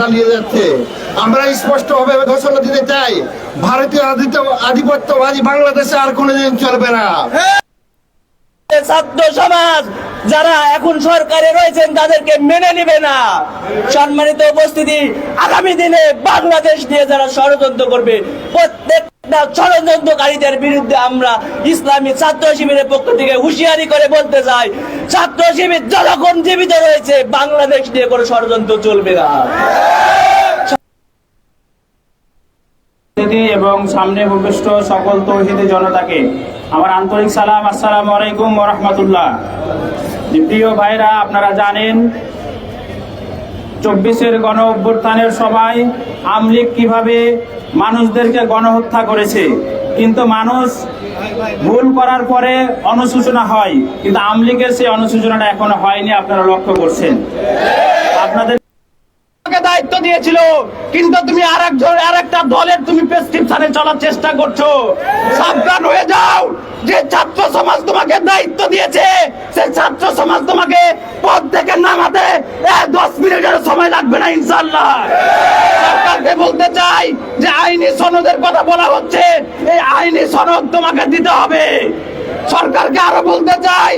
চালিয়ে যাচ্ছে। আমরা স্পষ্ট ভাবে ঘোষণা দিতে চাই, ভারতীয় আধিপত্যবাদী বাংলাদেশে আর কোনোদিন চলবে না। ছাত্র সমাজ, যারা এখন সরকারে রয়েছেন, তাদেরকে মেনে নেবে না। সম্মানিত উপস্থিতি, আগামী দিনে বাংলাদেশ নিয়ে যারা ষড়যন্ত্র করবে, প্রত্যেকটা ষড়যন্ত্রকারীদের বিরুদ্ধে আমরা ইসলামী ছাত্র শিবিরের পক্ষ থেকে হুঁশিয়ারি করে বলতে চাই, ছাত্র শিবির যতক্ষণ জীবিত রয়েছে, বাংলাদেশ নিয়ে কোনো ষড়যন্ত্র চলবে না। উপস্থিতি এবং সামনে উপবিষ্ট সকল তৌহিদি জনতাকে আমার আন্তরিক সালাম, আসসালামু আলাইকুম রহমতুল্লাহ। প্রিয় ভাইরা, আপনারা জানেন, চব্বিশের গণ অভ্যুত্থানের সময় আমলিগ কীভাবে মানুষদেরকে গণহত্যা করেছে, কিন্তু মানুষ ভুল করার পরে অনুশোচনা হয়, কিন্তু আমলিগের সেই অনুশোচনাটা এখনও হয়নি, আপনারা লক্ষ্য করছেন। আপনাদের তোমাকে দায়িত্ব দিয়েছিল, কিন্তু তুমি আর একজন আর একটা দলের তুমি প্রেসক্রিপশনে চলার চেষ্টা করছ। সাবধান হয়ে যাও। যে ছাত্র সমাজ তোমাকে দায়িত্ব দিয়েছে সেই ছাত্র সমাজ তোমাকে পদ থেকে নামাতে দশ মিনিটের সময় লাগবে না ইনশাল্লাহ সরকারকে বলতে চাই যে আইনি সনদের কথা বলা হচ্ছে, এই আইনি সনদ তোমাকে দিতে হবে। সরকারকে আরও বলতে চাই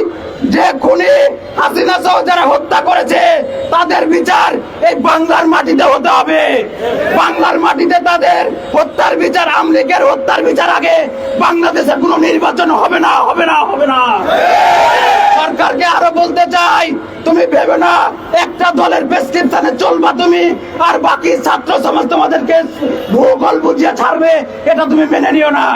যে খুনি হাসিনা সহ যারা হত্যা করেছে, তাদের বিচার এই বাংলার মাটিতে হতে হবে। বাংলার মাটিতে তাদের হত্যার বিচার আমলিগের হত্যার বিচার আগে বাংলাদেশে কোনো নির্বাচন হবে না হবে না হবে না। সরকারকে আরও বলতে চাই, তুমি ভেবে না, একটা দলের প্রেসক্রিপশনে চলবা তুমি, আর বাকি ছাত্র সমাজ তোমাদেরকে ভূগোল বুঝিয়ে ছাড়বে, এটা তুমি মেনে নিও না।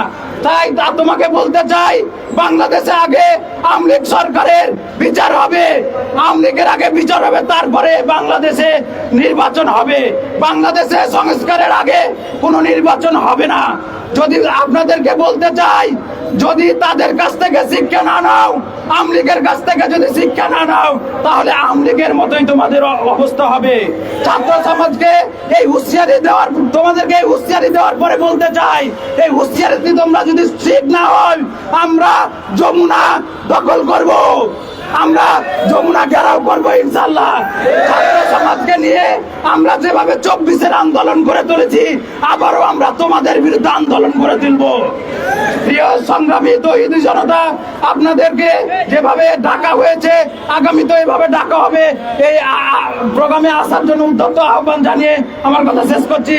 তাই তোমাকে বলতে চাই, বাংলাদেশে আগে আমলিগ সরকারের বিচার হবে। আমলিকের আগে বিচার হবে, তারপরে বাংলাদেশে নির্বাচন হবে। বাংলাদেশে সংস্কারের আগে কোনো নির্বাচন হবে না। যদি আপনাদেরকে বলতে চাই, যদি তাদের কাছ থেকে শিক্ষা না নাও, আমলিগের কাছ থেকে যদি শিক্ষা না নাও, তাহলে আমলিগের মতোই তোমাদের অবস্থা হবে। ছাত্র সমাজকে এই হুঁশিয়ারি দেওয়ার তোমাদেরকে এই হুঁশিয়ারি দেওয়ার পরে বলতে চাই, এই হুঁশিয়ারিতে তোমরা যদি ঠিক না হয় আমরা যমুনা দখল করব। আমরা যমুনা ঘেরাও করব ইনশাল্লাহ সমাজকে নিয়ে আমরা যেভাবে চব্বিশের আন্দোলন করে তুলেছি, আবারও আমরা তোমাদের বিরুদ্ধে আন্দোলন করে তুলবো। প্রিয় সংগ্রামী তহিদি জনতা, আপনাদেরকে যেভাবে ডাকা হয়েছে, আগামী তো এইভাবে ডাকা হবে। এই প্রোগ্রামে আসার জন্য উদ্যত আহ্বান জানিয়ে আমার কথা শেষ করছি।